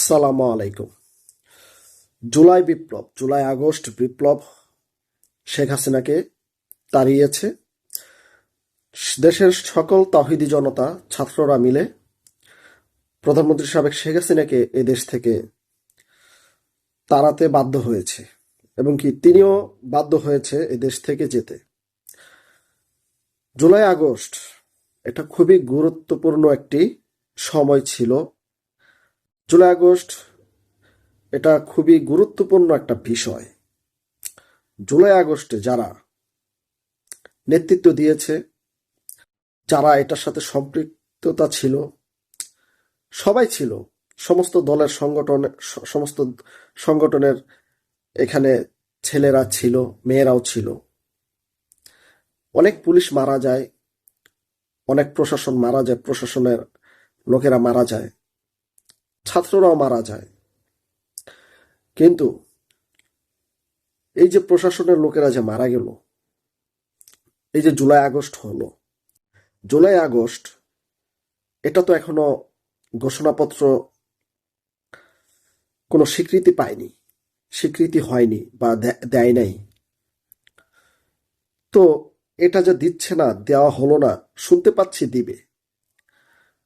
আসসালামু আলাইকুম। জুলাই বিপ্লব, জুলাই আগস্ট বিপ্লব শেখ হাসিনাকে তাড়িয়েছে। দেশের সকল তাহিদি জনতা, ছাত্ররা মিলে প্রধানমন্ত্রী সাবেক শেখ হাসিনাকে এ দেশ থেকে তাড়াতে বাধ্য হয়েছে এবং কি তিনিও বাধ্য হয়েছে এ দেশ থেকে যেতে। জুলাই আগস্ট এটা খুবই গুরুত্বপূর্ণ একটি সময় ছিল জুলাই, আগস্ট, এটা খুবই গুরুত্বপূর্ণ একটা বিষয়। জুলাই, আগস্টে যারা নেতৃত্ব দিয়েছে, যারা এটার সাথে সম্পৃক্ততা ছিল, সবাই ছিল, সমস্ত দলের সংগঠন, সমস্ত সংগঠনের এখানে ছেলেরা ছিল, মেয়েরাও ছিল। অনেক পুলিশ মারা যায়, অনেক প্রশাসন মারা যায়, প্রশাসনের লোকেরা মারা যায়। ছাত্ররাও মারা যায়। কিন্তু এই যে প্রশাসনের লোকেরা যে মারা গেল, এই যে জুলাই আগস্ট হলো, জুলাই আগস্ট, এটা তো এখনও ঘোষণাপত্র কোনো স্বীকৃতি পায়নি, স্বীকৃতি হয়নি বা দেয় নাই। তো এটা যে দিচ্ছে না, দেওয়া হলো না, শুনতে পাচ্ছি দিবে।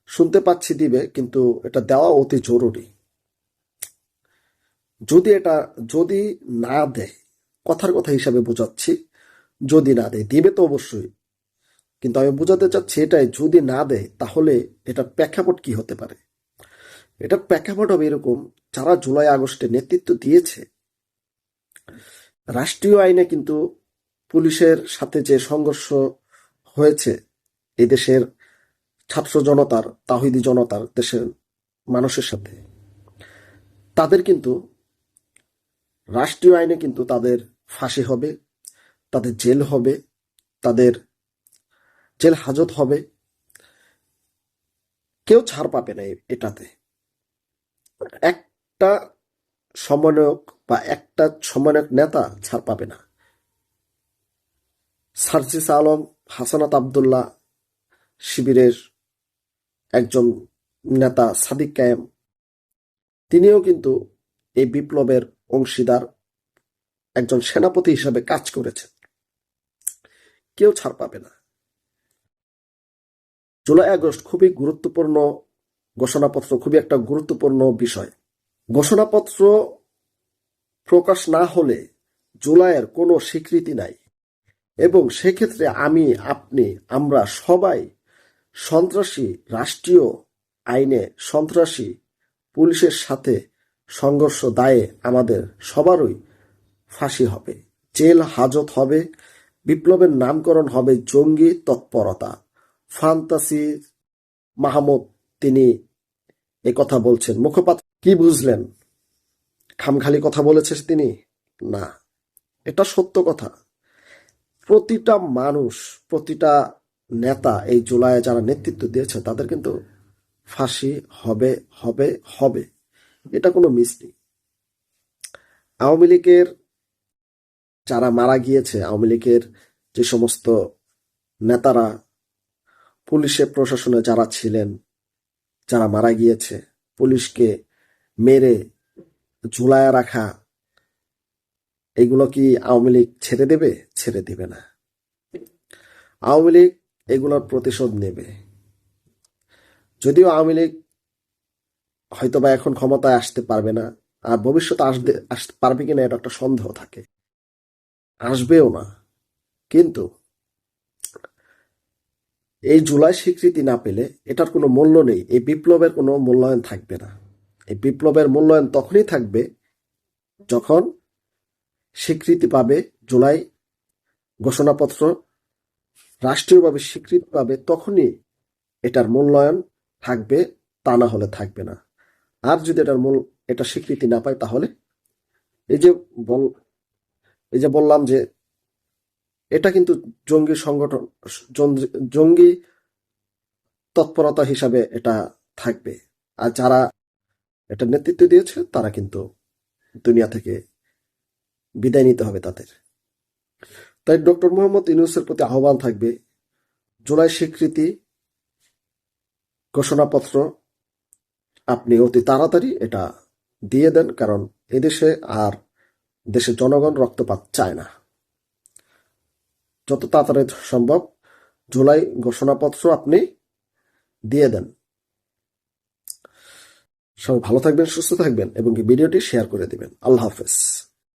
শুনতে পাচ্ছি দিবে, কিন্তু এটা দেওয়া অতি জরুরি। যদি এটা, যদি না দেয়, কথার কথা হিসাবে বোঝাচ্ছি, যদি না দেয়, দিবে তো অবশ্যই। কিন্তু আমি বোঝাতে চাচ্ছি এটাই, যদি না দেয়, তাহলে এটার প্রেক্ষাপট কি হতে পারে? এটার প্রেক্ষাপট হবে এরকম, যারা জুলাই আগস্টে নেতৃত্ব দিয়েছে, রাষ্ট্রীয় আইনে কিন্তু পুলিশের সাথে যে সংঘর্ষ হয়েছে, এদেশের দেশের ছাত্র জনতার, তাহিদি জনতার, দেশের মানুষের সাথে। তাদের কিন্তু, রাষ্ট্রীয় আইনে কিন্তু তাদের ফাঁসি হবে, তাদের জেল হবে, তাদের জেল হাজত হবে। কেউ ছাড় পাবে না এটাতে। একটা সমন্বয়ক বা একটা সমন্বয়ক নেতা ছাড় পাবে না। সার্জিস আলম, হাসানাত আবদুল্লাহ শিবিরের একজন নেতা সাদিক কায়েম। তিনিও কিন্তু এই বিপ্লবের অংশীদার, একজন সেনাপতি হিসাবে কাজ করেছেন। কেউ ছাড় পাবে না। জুলাই আগস্ট খুবই গুরুত্বপূর্ণ ঘোষণাপত্র, খুবই একটা গুরুত্বপূর্ণ বিষয়। ঘোষণাপত্র প্রকাশ না হলে জুলাইয়ের কোনো স্বীকৃতি নাই। এবং সেক্ষেত্রে আমি, আপনি, আমরা সবাই সন্ত্রাসী রাষ্ট্রীয় আইনে সন্ত্রাসী পুলিশের সাথে সংঘর্ষ দায়ে আমাদের সবারই ফাঁসি হবে। জেল হাজত হবে, বিপ্লবের নামকরণ হবে জঙ্গি তৎপরতা। ফান্তাসি মাহমুদ, তিনি এ কথা বলছেন। মুখপাত্র কি বুঝলেন? খামখালি কথা বলেছে তিনি? না, এটা সত্য কথা। প্রতিটা মানুষ, প্রতিটা নেতা এই জুলাইয়ে যারা নেতৃত্ব দিয়েছে, তাদের কিন্তু ফাঁসি হবে হবে হবে। এটা কোনো মিস নেই। আওয়ামী লীগের যারা মারা গিয়েছে, আওয়ামী লীগের যে সমস্ত নেতারা পুলিশের প্রশাসনে যারা ছিলেন, যারা মারা গিয়েছে, পুলিশকে মেরে ঝুলায় রাখা, এগুলো কি আওয়ামী লীগ ছেড়ে দেবে? ছেড়ে দেবে না। আওয়ামী লীগ এগুলোর প্রতিশোধ নেবে। যদিও আওয়ামী লীগ হয়তোবা এখন ক্ষমতায় আসতে পারবে না, আর ভবিষ্যতে আসতে আসতে পারবে কিনা এটা একটা সন্দেহ থাকে। আসবেও না। কিন্তু এই জুলাই স্বীকৃতি না পেলে এটার কোনো মূল্য নেই, এই বিপ্লবের কোনো মূল্যায়ন থাকবে না। এই বিপ্লবের মূল্যায়ন তখনই থাকবে যখন স্বীকৃতি পাবে জুলাই ঘোষণাপত্র রাষ্ট্রীয়ভাবে স্বীকৃতি পাবে তখনই এটার মূল্যায়ন থাকবে, তা না হলে থাকবে না। আর যদি এটার মূল, এটা স্বীকৃতি না পায় তাহলে? এই যে বল, এই যে বললাম যে এটা কিন্তু জঙ্গি সংগঠন, জঙ্গি- তৎপরতা হিসাবে এটা থাকবে। আর যারা এটা নেতৃত্ব দিয়েছে, তারা কিন্তু দুনিয়া থেকে বিদায় নিতে হবে তাদের। তাই ডক্টর মোহাম্মদ ইউনুসের প্রতি আহ্বান থাকবে। জুলাই স্বীকৃতি ঘোষণাপত্র আপনি অতি তাড়াতাড়ি এটা দিয়ে দেন, কারণ এদেশে আর দেশের জনগণ রক্তপাত চায় না। যত তাড়াতাড়ি সম্ভব জুলাই ঘোষণাপত্র আপনি দিয়ে দেন। সবাই ভালো থাকবেন, সুস্থ থাকবেন এবং ভিডিওটি শেয়ার করে দিবেন। আল্লাহ হাফেজ।